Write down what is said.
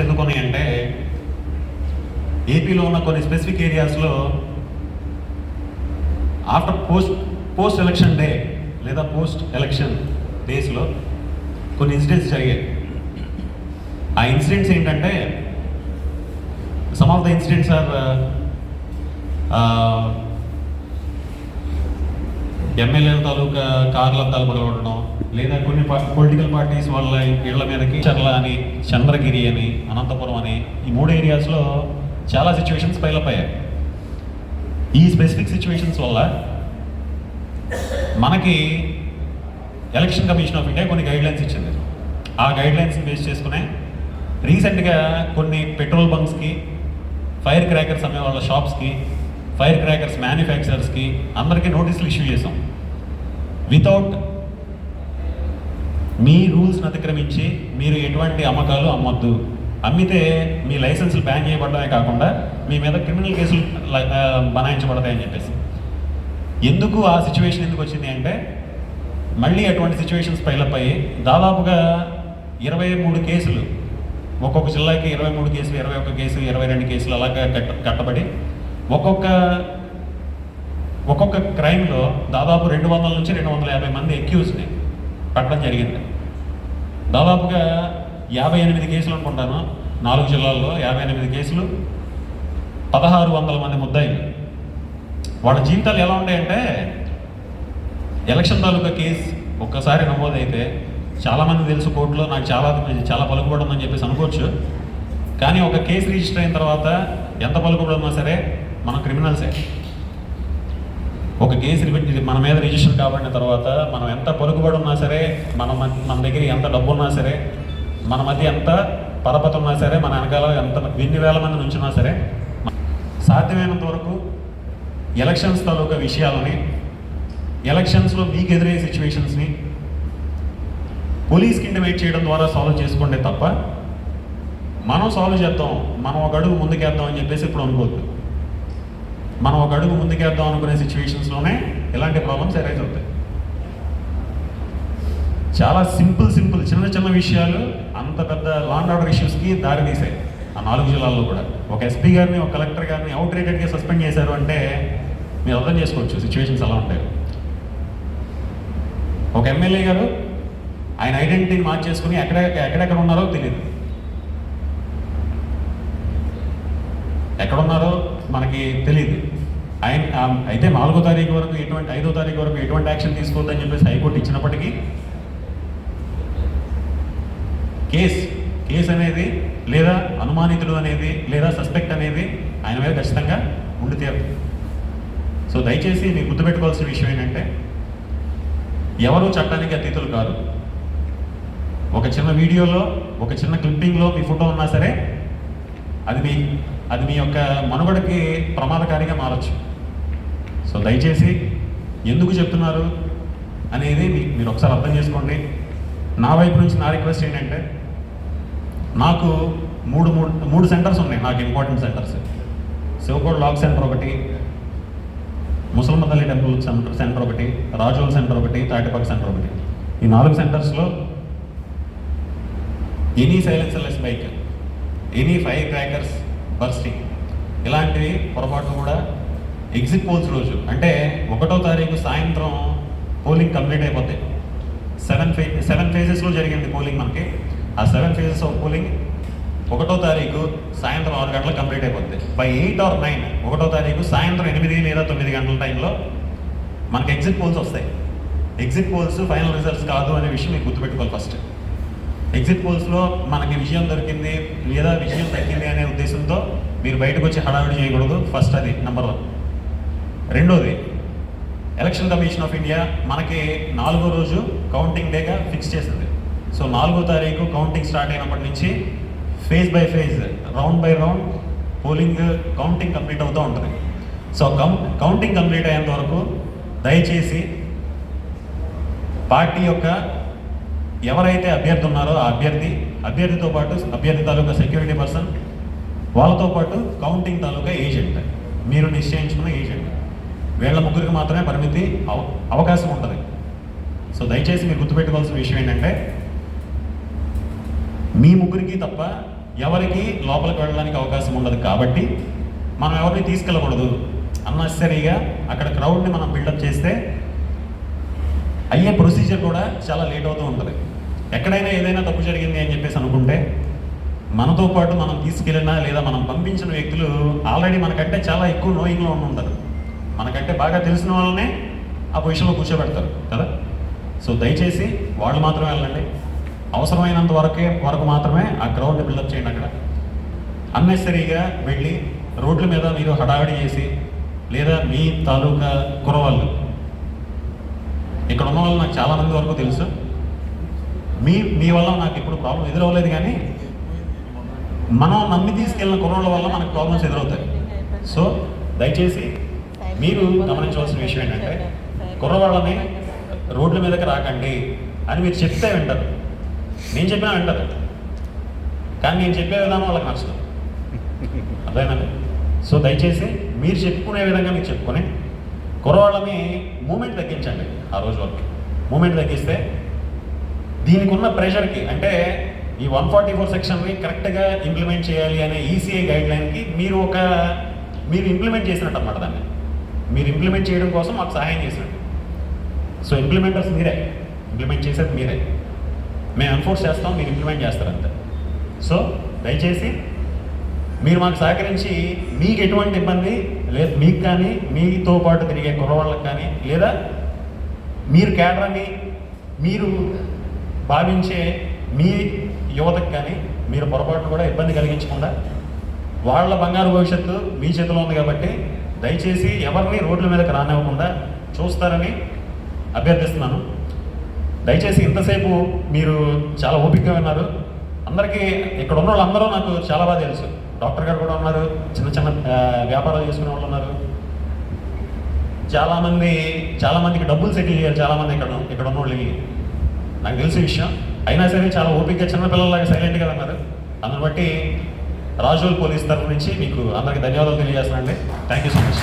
ఎందుకొని అంటే ఏపీలో ఉన్న కొన్ని స్పెసిఫిక్ ఏరియాస్లో after post post election day లేదా పోస్ట్ ఎలక్షన్ డేస్లో కొన్ని ఇన్సిడెంట్స్ జరిగాయి. ఆ ఇన్సిడెంట్స్ ఏంటంటే some of the incidents are ఎమ్మెల్యేల తాలూకా కార్ల అద్దాలు పగలగొట్టడం లేదా కొన్ని పొలిటికల్ పార్టీస్ వాళ్ళ ఇళ్ళ మీదకి చర్ల అని చంద్రగిరి అని అనంతపురం అని ఈ మూడు ఏరియాస్లో చాలా సిచ్యువేషన్స్ పైలప్ అయ్యాయి. ఈ స్పెసిఫిక్ సిచ్యువేషన్స్ వల్ల మనకి ఎలక్షన్ కమిషన్ ఆఫ్ ఇండియా కొన్ని గైడ్లైన్స్ ఇచ్చింది. ఆ గైడ్లైన్స్ని బేస్ చేసుకునే రీసెంట్గా కొన్ని పెట్రోల్ బంక్స్కి ఫైర్ క్రాకర్స్ అమ్మే వాళ్ళ షాప్స్కి ఫైర్ క్రాకర్స్ మ్యానుఫ్యాక్చరర్స్కి అందరికీ నోటీసులు ఇష్యూ చేసాం. వితౌట్ మీ రూల్స్ని అతిక్రమించి మీరు ఎటువంటి అమ్మకాలు అమ్మొద్దు. అమ్మితే మీ లైసెన్సులు బ్యాన్ చేయబడమే కాకుండా మీ మీద క్రిమినల్ కేసులు బనాయించబడతాయని చెప్పేసి. ఎందుకు ఆ సిచ్యువేషన్ ఎందుకు వచ్చింది అంటే మళ్ళీ అటువంటి సిచ్యువేషన్స్ పైలప్ అయ్యి దాదాపుగా ఇరవై మూడు కేసులు ఒక్కొక్క జిల్లాకి ఇరవై మూడు కేసులు ఇరవై ఒక్క కేసు ఇరవై రెండు కేసులు అలాగా కట్ట కట్టబడి ఒక్కొక్క ఒక్కొక్క క్రైమ్లో దాదాపు రెండు వందల నుంచి రెండు వందల యాభై మంది ఎక్యూజ్ని పట్టడం జరిగింది. దాదాపుగా యాభై ఎనిమిది కేసులు అనుకుంటాను. నాలుగు జిల్లాల్లో యాభై ఎనిమిది కేసులు పదహారు వందల మంది ముద్దాయిలు. వాళ్ళ జీవితాలు ఎలా ఉంటాయంటే ఎలక్షన్ తాలూకా కేసు ఒక్కసారి నమోదైతే చాలామంది తెలుసు కోర్టులో నాకు చాలా చాలా పలుకుబడి అని చెప్పేసి అనుకోవచ్చు. కానీ ఒక కేసు రిజిస్టర్ అయిన తర్వాత ఎంత పలుకుబడి ఉన్నా సరే మనం క్రిమినల్సే. ఒక కేసు పెట్టి మన మీద రిజిస్టర్ కాబడిన తర్వాత మనం ఎంత పలుకుబడి ఉన్నా సరే మన మన దగ్గర ఎంత డబ్బు ఉన్నా సరే మన మధ్య ఎంత పరపతి ఉన్నా సరే మన వెనకాల ఎంత ఎన్ని వేల మంది నుంచున్నా సరే సాధ్యమైనంత వరకు ఎలక్షన్స్ తాలూకా విషయాలని ఎలక్షన్స్లో మీకు ఎదురయ్యే సిచ్యువేషన్స్ని పోలీస్కి వెయిట్ చేయడం ద్వారా సాల్వ్ చేసుకోండి తప్ప మనం సాల్వ్ చేద్దాం మనం ఒక అడుగు ముందుకేద్దాం అని చెప్పేసి ఇప్పుడు అనుకోవద్దు. మనం ఒక అడుగు ముందుకేద్దాం అనుకునే సిచ్యువేషన్స్లోనే ఇలాంటి ప్రాబ్లమ్స్ అరైజ్ అవుతాయి. చాలా సింపుల్ సింపుల్ చిన్న చిన్న విషయాలు అంత పెద్ద లాండ్ ఆర్డర్ ఇష్యూస్కి దారి తీసాయి. ఆ నాలుగు జిల్లాల్లో కూడా. ఒక ఎస్పీ గారిని ఒక కలెక్టర్ గారిని అవుట్ రేటెడ్గా సస్పెండ్ చేశారు అంటే మీరు అర్థం చేసుకోవచ్చు సిచ్యువేషన్స్ ఎలా ఉంటాయి. ఒక ఎమ్మెల్యే గారు ఆయన ఐడెంటిటీని మార్చేసుకుని ఎక్కడ ఎక్కడెక్కడ ఉన్నారో తెలియదు ఎక్కడున్నారో మనకి తెలియదు ఆయన అయితే నాలుగో తారీఖు వరకు ఎటువంటి ఐదో తారీఖు వరకు ఎటువంటి యాక్షన్ తీసుకోవద్దని చెప్పేసి హైకోర్టు ఇచ్చినప్పటికీ కేస్ కేసు అనేది లేదా అనుమానితుడు అనేది లేదా సస్పెక్ట్ అనేది ఆయన మీద ఖచ్చితంగా ఉండి తీరుతుంది సో దయచేసి మీరు గుర్తుపెట్టుకోవాల్సిన విషయం ఏంటంటే ఎవరు చట్టానికి అతీతులు కాదు. ఒక చిన్న వీడియోలో ఒక చిన్న క్లిప్పింగ్లో మీ ఫోటో ఉన్నా సరే అది మీ అది మీ యొక్క మనుగడకి ప్రమాదకారిగా మారచ్చు. సో దయచేసి ఎందుకు చెప్తున్నారు అనేది మీరు ఒకసారి అర్థం చేసుకోండి. నా వైపు నుంచి నా రిక్వెస్ట్ ఏంటంటే నాకు మూడు మూడు మూడు సెంటర్స్ ఉన్నాయి నాకు important centres. Sivakod lock centre ఒకటి ముసలమ్మ తల్లి టెంపుల్ సెంటర్ సెంటర్ ఒకటి రాజోల్ సెంటర్ ఒకటి తాటిపాక సెంటర్ ఒకటి. ఈ నాలుగు సెంటర్స్లో any silencerless bike any fire crackers bursting ఇలాంటివి పొరపాటు కూడా ఎగ్జిట్ పోల్స్ రోజు. అంటే ఒకటో తారీఖు సాయంత్రం పోలింగ్ కంప్లీట్ అయిపోతాయి. సెవెన్ ఫే సెవెన్ ఫేజెస్లో జరిగింది పోలింగ్ మనకి. ఆ సెవెన్ ఫేజెస్ ఆఫ్ పోలింగ్ ఒకటో తారీఖు సాయంత్రం ఆరు గంటలకు కంప్లీట్ అయిపోతుంది బై ఎయిట్ ఆర్ నైన్ ఒకటో తారీఖు సాయంత్రం ఎనిమిది లేదా తొమ్మిది గంటల టైంలో మనకి ఎగ్జిట్ పోల్స్ వస్తాయి. ఎగ్జిట్ పోల్స్ ఫైనల్ రిజల్ట్స్ కాదు అనే విషయం మీకు గుర్తుపెట్టుకోవాలి ఫస్ట్ ఎగ్జిట్ పోల్స్లో మనకి విజయం దొరికింది లేదా విజయం దక్కింది అనే ఉద్దేశంతో మీరు బయటకు వచ్చి హడావిడి చేయకూడదు. ఫస్ట్ అది నెంబర్ వన్ రెండోది ఎలక్షన్ కమిషన్ ఆఫ్ ఇండియా మనకి నాలుగో రోజు కౌంటింగ్ డేగా ఫిక్స్ చేసింది సో నాలుగో తారీఖు కౌంటింగ్ స్టార్ట్ అయినప్పటి నుంచి phase by phase round by round polling counting complete అవుతూ ఉంటుంది. సో కౌ కౌంటింగ్ కంప్లీట్ అయ్యేంత వరకు దయచేసి పార్టీ యొక్క ఎవరైతే అభ్యర్థి ఉన్నారో ఆ అభ్యర్థి అభ్యర్థితో పాటు అభ్యర్థి తాలూకా సెక్యూరిటీ పర్సన్ వాళ్ళతో పాటు కౌంటింగ్ తాలూకా ఏజెంట్ మీరు నిశ్చయించుకున్న ఏజెంట్ వీళ్ళ ముగ్గురికి మాత్రమే పరిమితి అవ- అవకాశం ఉంటుంది. సో దయచేసి మీరు గుర్తుపెట్టుకోవాల్సిన విషయం ఏంటంటే మీ ముగ్గురికి తప్ప ఎవరికి లోపలికి వెళ్ళడానికి అవకాశం ఉండదు కాబట్టి మనం ఎవరిని తీసుకెళ్ళకూడదు. అన్నెసరీగా అక్కడ క్రౌడ్ని మనం బిల్డప్ చేస్తే అయ్యే ప్రొసీజర్ కూడా చాలా లేట్ అవుతూ ఉంటుంది. ఎక్కడైనా ఏదైనా తప్పు జరిగింది అని చెప్పేసి అనుకుంటే మనతో పాటు మనం తీసుకెళ్ళినా లేదా మనం పంపించిన వ్యక్తులు ఆల్రెడీ మనకంటే చాలా ఎక్కువ నోయింగ్లో ఉంటారు మనకంటే బాగా తెలిసిన వాళ్ళనే ఆ పొజిషన్లో కూర్చోబెడతారు కదా? సో దయచేసి వాళ్ళు మాత్రమే వెళ్ళండి. అవసరమైనంత వరకే వరకు మాత్రమే ఆ గ్రౌండ్ బిల్డప్ చేయండి అక్కడ. అన్నెసరీగా వెళ్ళి రోడ్ల మీద మీరు హడావిడి చేసి లేదా మీ తాలూకా కురవాళ్ళు ఇక్కడ ఉన్న వాళ్ళు నాకు చాలా మంది వరకు తెలుసు. మీ మీ వల్ల నాకు ఇప్పుడు ప్రాబ్లం ఎదురవ్వలేదు కానీ మనం నమ్మి తీసుకెళ్ళిన కుర్రోళ్ళ వల్ల మనకు ప్రాబ్లమ్స్ ఎదురవుతాయి. సో దయచేసి మీరు గమనించవలసిన విషయం ఏంటంటే కుర్రవాళ్ళని రోడ్ల మీదకి రాకండి అని మీరు చెప్తే వింటారు. నేను చెప్పినా వింటారు. కానీ నేను చెప్పే విధానం వాళ్ళకి నచ్చదు. అర్థమైందండి సో దయచేసి మీరు చెప్పుకునే విధంగా మీరు చెప్పుకొని కుర్రవాళ్ళని మూమెంట్ తగ్గించండి ఆ రోజు వరకు. మూమెంట్ తగ్గిస్తే దీనికి ఉన్న ప్రెషర్కి అంటే ఈ వన్ ఫార్టీ ఫోర్ సెక్షన్ని కరెక్ట్గా ఇంప్లిమెంట్ చేయాలి అనే ఈసీఐ గైడ్ లైన్కి మీరు ఒక మీరు ఇంప్లిమెంట్ చేసినట్టు అన్నమాట దాన్ని. మీరు ఇంప్లిమెంట్ చేయడం కోసం మాకు సహాయం చేసినట్టు. సో ఇంప్లిమెంటర్స్ మీరే. ఇంప్లిమెంట్ చేసేది మీరే. మేము ఎన్ఫోర్స్ చేస్తాం మీరు ఇంప్లిమెంట్ చేస్తారంతే సో దయచేసి మీరు మాకు సహకరించి మీకు ఎటువంటి ఇబ్బంది లేదు మీకు కానీ మీతో పాటు తిరిగే కుర్రవాళ్ళకి కానీ లేదా మీరు కేటరాన్ని మీరు భావించే మీ యువతకు కానీ మీరు పొరపాటు కూడా ఇబ్బంది కలిగించకుండా వాళ్ళ బంగారు భవిష్యత్తు మీ చేతిలో ఉంది కాబట్టి దయచేసి ఎవరిని రోడ్ల మీదకి రానివ్వకుండా చూస్తారని అభ్యర్థిస్తున్నాను. దయచేసి ఇంతసేపు మీరు చాలా ఓపికగా ఉన్నారు. అందరికీ ఇక్కడ ఉన్న వాళ్ళందరూ నాకు చాలా బాగా తెలుసు. డాక్టర్ గారు కూడా ఉన్నారు. చిన్న చిన్న వ్యాపారాలు చేసుకునే వాళ్ళు ఉన్నారు. చాలామంది చాలామందికి డబ్బులు సెటిల్ చేయాలి. చాలామంది ఇక్కడ ఇక్కడ ఉన్న వాళ్ళకి నాకు తెలిసిన విషయం. అయినా సరే చాలా ఓపికగా చిన్నపిల్లలాగా సైలెంట్గా ఉన్నారు. అందుని బట్టి రాజోల్ పోలీస్ తరఫు నుంచి మీకు అందరికీ ధన్యవాదాలు తెలియజేస్తున్నానండి. Thank you so much